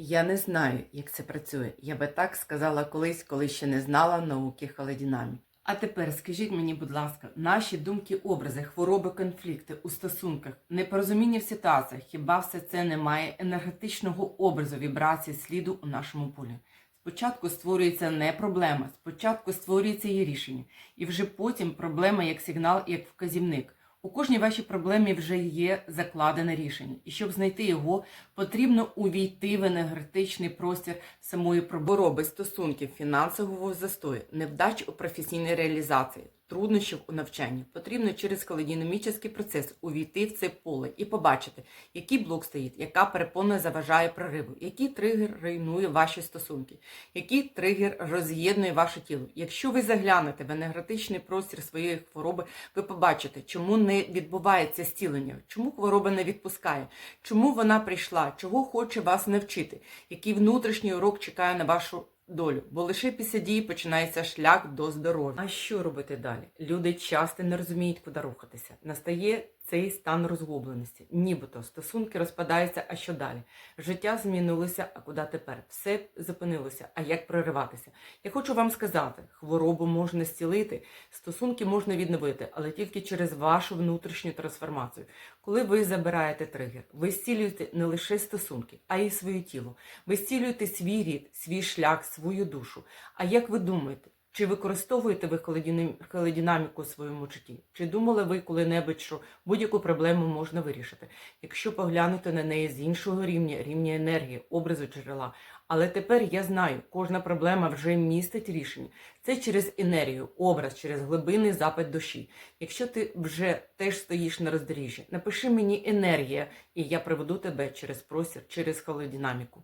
Я не знаю, як це працює. Я би так сказала колись, коли ще не знала науки холодинаміки. А тепер скажіть мені, будь ласка, наші думки, образи, хвороби, конфлікти у стосунках, непорозуміння в ситуаціях, хіба все це не має енергетичного образу вібрації сліду у нашому полі? Спочатку створюється не проблема, спочатку створюється її рішення, і вже потім проблема як сигнал, як вказівник. У кожній вашій проблемі вже є закладене рішення, і щоб знайти його, потрібно увійти в енергетичний простір самої пробороби стосунків, фінансового застою, невдач у професійній реалізації, труднощів у навчанні. Потрібно через холодинамічний процес увійти в це поле і побачити, який блок стоїть, яка перепона заважає прориву, який тригер руйнує ваші стосунки, який тригер роз'єднує ваше тіло. Якщо ви заглянете в енергетичний простір своєї хвороби, ви побачите, чому не відбувається зцілення, чому хвороба не відпускає, чому вона прийшла, чого хоче вас навчити, який внутрішній урок чекає на вашу долю, бо лише після дії починається шлях до здоров'я. А що робити далі? Люди часто не розуміють, куди рухатися. Настає цей стан розгубленості, нібито стосунки розпадаються, а що далі? Життя змінилося, а куди тепер? Все зупинилося. А як прориватися? Я хочу вам сказати: хворобу можна зцілити, стосунки можна відновити, але тільки через вашу внутрішню трансформацію. Коли ви забираєте тригер, ви зцілюєте не лише стосунки, а й своє тіло. Ви зцілюєте свій рід, свій шлях, свою душу. А як ви думаєте? Чи використовуєте ви холодинам- холодинаміку у своєму житті? Чи думали ви коли-небудь, що будь-яку проблему можна вирішити? Якщо поглянути на неї з іншого рівня, рівня енергії, образу джерела. Але тепер я знаю, кожна проблема вже містить рішення. Це через енергію, образ, через глибинний запит душі. Якщо ти вже теж стоїш на роздоріжжі, напиши мені енергія, і я приведу тебе через простір, через холодинаміку.